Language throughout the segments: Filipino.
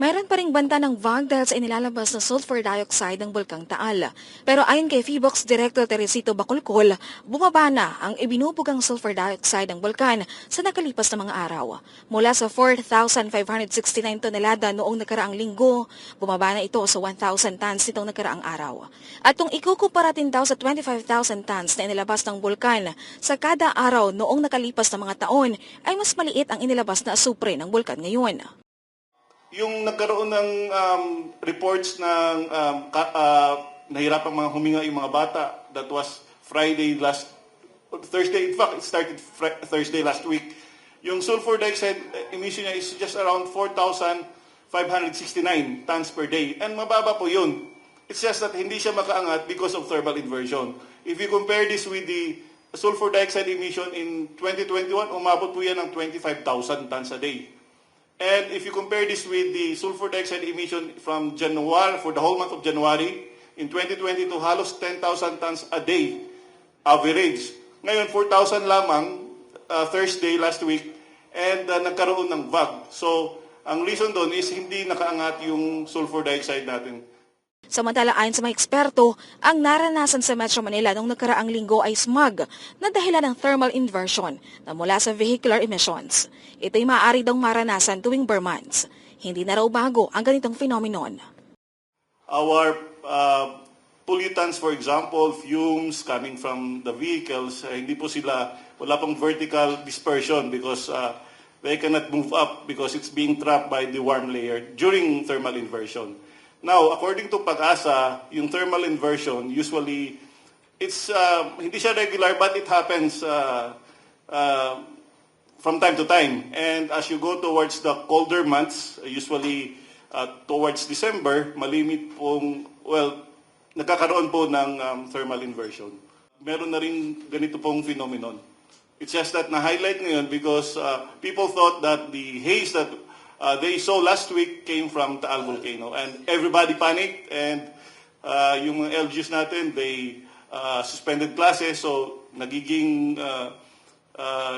Mayroon pa ring banta ng VAG dahil sa inilalabas na sulfur dioxide ng Bulkang Taal. Pero ayon kay FIBOX Director Teresito Bacolcol, bumaba na ang ibinubugang sulfur dioxide ng bulkan sa nakalipas na mga araw. Mula sa 4,569 tonelada noong nakaraang linggo, bumaba na ito sa 1,000 tons nitong nakaraang araw. At kung ikukumpara din daw sa 25,000 tons na inilabas ng bulkan sa kada araw noong nakalipas na mga taon, ay mas maliit ang inilabas na asupre ng bulkan ngayon. Yung nagkaroon ng um, reports ng um, ka, uh, nahirapang mga huminga yung mga bata, that was Friday last, Thursday, in fact, it started fr- Thursday last week. Yung sulfur dioxide emission niya is just around 4,569 tons per day. And mababa po yun. It's just that hindi siya makaangat because of thermal inversion. If you compare this with the sulfur dioxide emission in 2021, umabot po yan ng 25,000 tons a day. And if you compare this with the sulfur dioxide emission from January, for the whole month of January, in 2022, halos 10,000 tons a day average. Ngayon, 4,000 lamang uh, Thursday last week and uh, nagkaroon ng VAG. So, ang reason doon is hindi nakaangat yung sulfur dioxide natin. Samantala ayon sa mga eksperto, ang naranasan sa Metro Manila noong nakaraang linggo ay smog na dahilan ng thermal inversion na mula sa vehicular emissions. Ito'y maaari daw maranasan tuwing bare months. Hindi na raw bago ang ganitong phenomenon. Our uh, pollutants, for example, fumes coming from the vehicles, eh, hindi po sila, wala pong vertical dispersion because uh, they cannot move up because it's being trapped by the warm layer during thermal inversion. Now, according to Pag-asa, yung thermal inversion, usually, it's, uh, hindi siya regular, but it happens uh, uh, from time to time. And as you go towards the colder months, usually uh, towards December, malimit pong, well, nagkakaroon po ng um, thermal inversion. Meron na rin ganito pong phenomenon. It's just that na-highlight ngayon because uh, people thought that the haze that uh, they saw last week came from Taal Volcano. And everybody panicked and uh, yung mga LGUs natin, they uh, suspended classes. So nagiging uh, uh,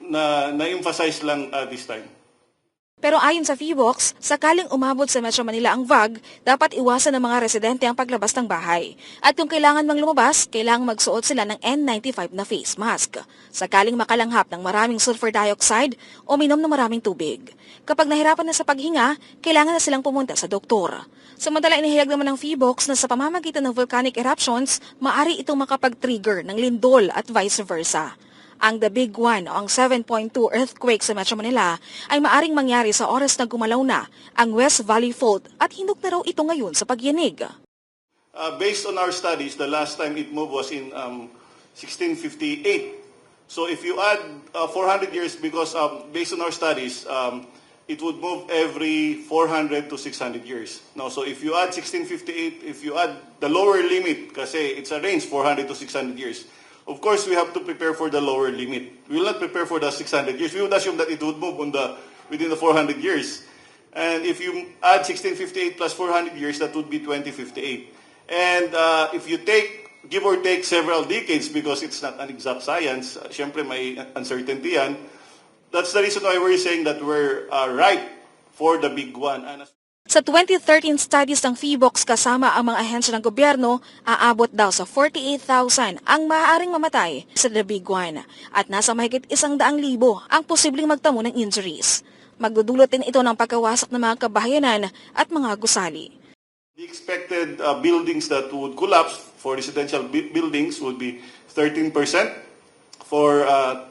na, na-emphasize lang uh, this time. Pero ayon sa FIBOX, sakaling umabot sa Metro Manila ang VAG, dapat iwasan ng mga residente ang paglabas ng bahay. At kung kailangan mang lumabas, kailangang magsuot sila ng N95 na face mask. Sakaling makalanghap ng maraming sulfur dioxide o minom ng maraming tubig. Kapag nahirapan na sa paghinga, kailangan na silang pumunta sa doktor. Samantala inihayag naman ng FIBOX na sa pamamagitan ng volcanic eruptions, maari itong makapag-trigger ng lindol at vice versa. Ang The Big One o ang 7.2 earthquake sa Metro Manila ay maaring mangyari sa oras na gumalaw na ang West Valley Fault at hinuk na raw ito ngayon sa pagyanig. Uh, based on our studies, the last time it moved was in um, 1658. So if you add uh, 400 years, because um, based on our studies, um, it would move every 400 to 600 years. Now, so if you add 1658, if you add the lower limit, kasi it's a range 400 to 600 years, of course we have to prepare for the lower limit. We will not prepare for the 600 years. We would assume that it would move on the within the 400 years. And if you add 1658 plus 400 years, that would be 2058. And uh, if you take, give or take several decades, because it's not an exact science, uh, syempre may uncertainty yan, that's the reason why we're saying that we're uh, right for the big one. Sa 2013 studies ng FIBOX kasama ang mga ahensya ng gobyerno, aabot daw sa 48,000 ang maaaring mamatay sa The Big One at nasa mahigit isang daang libo ang posibleng magtamo ng injuries. Magdudulot din ito ng pagkawasak ng mga kabahayanan at mga gusali. The expected uh, buildings that would collapse for residential bu- buildings would be 13%. For uh,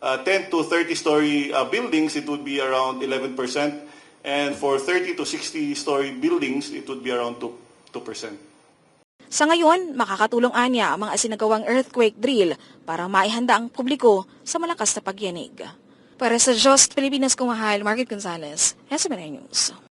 uh, 10 to 30 story uh, buildings, it would be around 11%. And for 30 to 60 story buildings, it would be around 2%. 2%. Sa ngayon, makakatulong anya ang mga asinagawang earthquake drill para maihanda ang publiko sa malakas na pagyanig. Para sa Just Pilipinas Kumahal, Market Gonzalez, SMNA News.